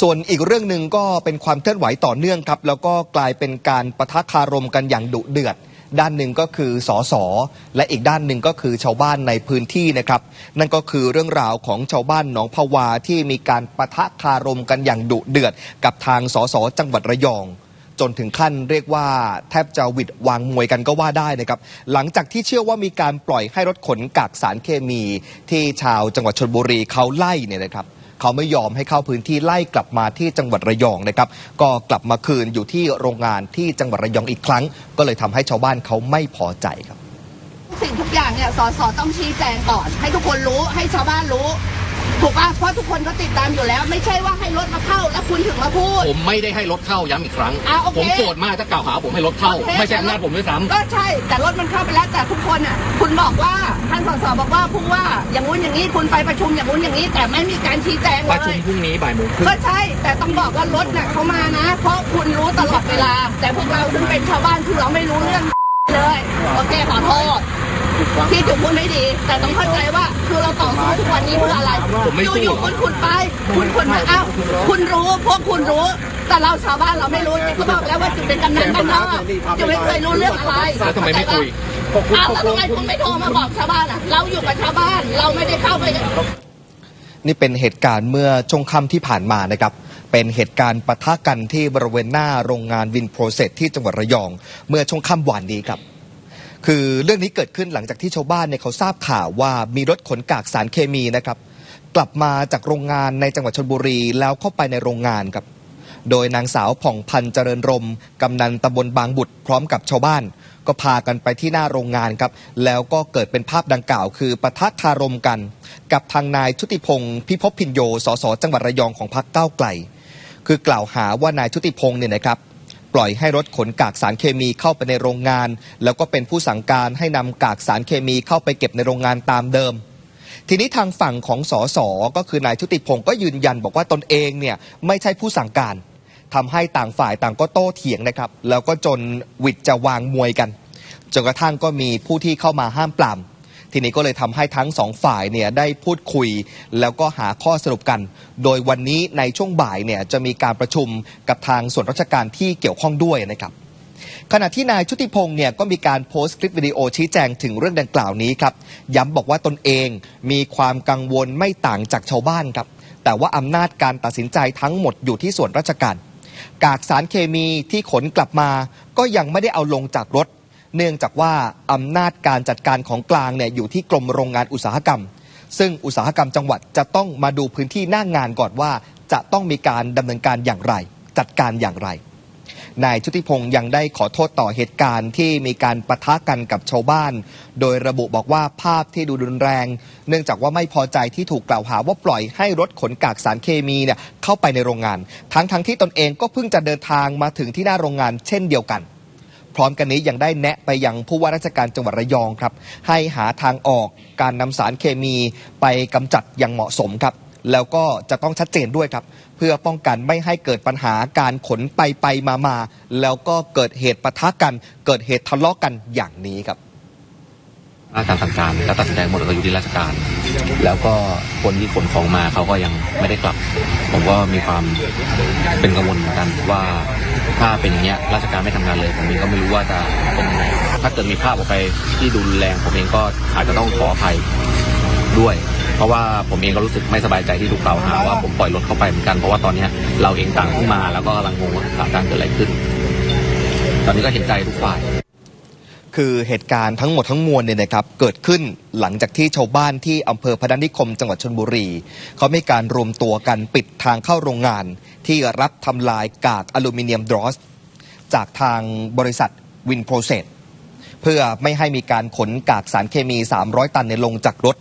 ส่วนอีกเรื่องหนึ่งก็เป็นความเคลื่อนไหวต่อเนื่องครับ แล้วก็กลายเป็นการปะทะคารมกันอย่างดุเดือด ด้านหนึ่งก็คือสสและอีกด้านหนึ่งก็คือชาวบ้านในพื้นที่นะครับ นั่นก็คือเรื่องราวของชาวบ้านหนองพวาที่มีการปะทะคารมกันอย่างดุเดือด กับทางสสจังหวัดระยองจนถึงขั้นเรียกว่าแทบจะวิดวางมวยกันก็ว่าได้นะครับ หลังจากที่เชื่อว่ามีการปล่อยให้รถขนกากสารเคมี ที่ชาวจังหวัดชลบุรีเขาไล่เนี่ยนะครับ เขาไม่ยอมให้เข้าพื้นที่ไล่กลับมาที่จังหวัดระยองนะครับ ก็กลับมาคืนอยู่ที่โรงงานที่จังหวัดระยองอีกครั้ง ก็เลยทำให้ชาวบ้านเขาไม่พอใจครับทุกสิ่งทุกอย่างเนี่ยสสต้องชี้แจงก่อน ให้ทุกคนรู้ให้ชาวบ้านรู้ ถูกป่ะเพราะทุกคนก็ติดตามอยู่แล้ว ไม่ใช่ว่าให้รถมาเข้าแล้วคุณถึงมาพูด ผมไม่ได้ให้รถเข้าย้ำอีกครั้ง อะโอเคผมโกรธมากถ้ากล่าวหาผมให้รถเข้า โอเค ไม่ใช่อำนาจผมด้วยซ้ำก็ใช่แต่รถมันเข้าไปแล้วแต่ทุกคนอะ คุณบอกว่าท่านสสบอกว่าพูดว่าอย่างงู้นอย่างนี้คุณไปประชุมอย่างงู้นอย่างนี้ แต่ไม่มีการชี้แจงปเลระชุมยพรุ่งนี้บ่ายโมงครึ่ง ก็ใช่แต่ต้องบอกว่ารถน่ะเขามานะ เพราะคุณรู้ตลอดเวลา แต่พวกเราซึ่งเป็นชาวบ้านคือเราไม่รู้เรื่องเลยโอเคขอโทษ ที่จุกพูดไม่ดี แต่ต้องเข้าใจว่าคือเราต่อสู้ทุกวันนี้เพื่ออะไรผมไม่สู้อยู่ๆคุณขุดไป คุณขุดมาอ้าวคุณรู้พวกคุณรู้ แต่เราชาวบ้านเราไม่รู้จุดก็บอกแล้วว่าจุดเป็นกำนันบ้านนอกจุดไม่เคยรู้เรื่องอะไรแล้วทำไมไม่คุยอ้าวแล้วทำไมคุณไม่โทรมาบอกชาวบ้านอะ เราอยู่กับชาวบ้านเราไม่ได้เข้าไปนี่เป็นเหตุการณ์เมื่อช่วงค่ำที่ผ่านมานะครับเป็นเหตุการณ์ปะทะกันที่บริเวณหน้าโรงงานวินโปรเซสที่จังหวัดระยอง เมื่อช่วงค่ำวานนี้ครับ คือเรื่องนี้เกิดขึ้นหลังจากที่ชาวบ้านเนี่ยเขาทราบข่าวว่ามีรถขนกากสารเคมีนะครับ กลับมาจากโรงงานในจังหวัดชลบุรีแล้วเข้าไปในโรงงานครับ โดยนางสาวผ่องพันธ์เจริญรมกำนันตำบลบางบุตรพร้อมกับชาวบ้าน ก็พากันไปที่หน้าโรงงานครับ แล้วก็เกิดเป็นภาพดังกล่าว คือปะทะคารมกัน กับทางนายชุติพงศ์พิภพพินโยสสจังหวัดระยองของพรรคก้าวไกลคือกล่าวหาว่านายชุติพงศ์เนี่ยนะครับ ปล่อยให้รถขนกากสารเคมีเข้าไปในโรงงาน แล้วก็เป็นผู้สั่งการให้นำกากสารเคมีเข้าไปเก็บในโรงงานตามเดิม ทีนี้ทางฝั่งของสสก็คือนายชุติพงศ์ก็ยืนยันบอกว่าตนเองเนี่ยไม่ใช่ผู้สั่งการทำให้ต่างฝ่ายต่างก็โต้เถียงนะครับ แล้วก็จนวิดจะวางมวยกันจนกระทั่งก็มีผู้ที่เข้ามาห้ามปราม ทีนี้ก็เลยทำให้ทั้งสองฝ่ายเนี่ยได้พูดคุย แล้วก็หาข้อสรุปกัน โดยวันนี้ในช่วงบ่ายเนี่ยจะมีการประชุมกับทางส่วนราชการที่เกี่ยวข้องด้วยนะครับขณะที่นายชุติพงศ์เนี่ยก็มีการโพสต์คลิปวิดีโอชี้แจงถึงเรื่องดังกล่าวนี้ครับย้ำบอกว่าตนเองมีความกังวลไม่ต่างจากชาวบ้านครับ แต่ว่าอำนาจการตัดสินใจทั้งหมดอยู่ที่ส่วนราชการ กากสารเคมีที่ขนกลับมาก็ยังไม่ได้เอาลงจากรถ เนื่องจากว่าอำนาจการจัดการของกลางเนี่ยอยู่ที่กรมโรงงานอุตสาหกรรม ซึ่งอุตสาหกรรมจังหวัดจะต้องมาดูพื้นที่หน้างงานก่อนว่า จะต้องมีการดำเนินการอย่างไร จัดการอย่างไรนายชุติพงศ์ยังได้ขอโทษต่อเหตุการณ์ที่มีการปะทะกันกับชาวบ้าน โดยระบุบอกว่าภาพที่ดูรุนแรง เนื่องจากว่าไม่พอใจที่ถูกกล่าวหาว่าปล่อยให้รถขนกากสารเคมีเนี่ยเข้าไปในโรงงาน ทั้งทั้งที่ตนเองก็เพิ่งจะเดินทางมาถึงที่หน้าโรงงานเช่นเดียวกัน พร้อมกันนี้ยังได้แนะไปยังผู้ว่าราชการจังหวัดระยองครับ ให้หาทางออกการนำสารเคมีไปกำจัดอย่างเหมาะสมครับ แล้วก็จะต้องชัดเจนด้วยครับ เพื่อป้องกันไม่ให้เกิดปัญหาการขนไปไปมามาแล้วก็เกิดเหตุปะทะกัน เกิดเหตุทะเลาะกันอย่างนี้ครับราชการสั่งการและตัดสินใจหมดก็อยู่ที่ราชการ แล้วก็คนที่ขนของมาเขาก็ยังไม่ได้กลับ ผมก็มีความเป็นกังวลเหมือนกันว่า ถ้าเป็นอย่างเงี้ยราชการไม่ทำงานเลยผมเองก็ไม่รู้ว่าจะเป็นยังไงถ้าเกิดมีภาพออกไปที่ดูรุนแรงผมเองก็อาจจะต้องขออภัยด้วย เพราะว่าผมเองก็รู้สึกไม่สบายใจที่ถูกกล่าวหาว่าผมปล่อยรถเข้าไปเหมือนกันเพราะว่าตอนเนี้ยเราเองต่างขึ้นมาแล้วก็กำลังงงว่าสถานการณ์เกิดอะไรขึ้น ตอนนี้ก็เห็นใจทุกฝ่าย คือเหตุการณ์ทั้งหมดทั้งมวลเนี่ยนะครับเกิดขึ้นหลังจากที่ชาวบ้านที่อำเภอพนัสนิคมจังหวัดชนบุรี เขามีการรวมตัวกันปิดทางเข้าโรงงาน ที่รับทำลายกากอลูมิเนียมดรอส จากทางบริษัทวินโปรเซสเพื่อไม่ให้มีการขนกากสารเคมี 300 ตันในลงจากรถ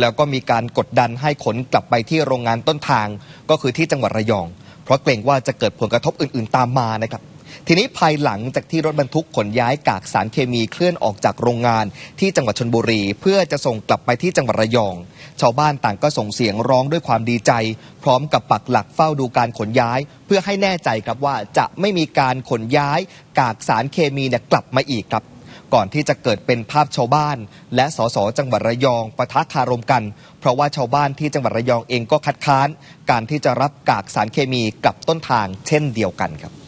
แล้วก็มีการกดดันให้ขนกลับไปที่โรงงานต้นทาง ก็คือที่จังหวัดระยอง เพราะเกรงว่าจะเกิดผลกระทบอื่น ๆ ตามมานะครับ ทีนี้ภายหลังจากที่รถบรรทุกขนย้ายกากสารเคมีเคลื่อนออกจากโรงงาน ที่จังหวัดชนบุรี เพื่อจะส่งกลับไปที่จังหวัดระยอง ชาวบ้านต่างก็ส่งเสียงร้องด้วยความดีใจ พร้อมกับปักหลักเฝ้าดูการขนย้าย เพื่อให้แน่ใจครับว่าจะไม่มีการขนย้าย กากสารเคมีเนี่ยกลับมาอีกครับก่อนที่จะเกิดเป็นภาพชาวบ้าน และสสจังหวัดระยองปะทะคารมกัน เพราะว่าชาวบ้านที่จังหวัดระยองเองก็คัดค้าน การที่จะรับกากสารเคมีกับต้นทางเช่นเดียวกันครับ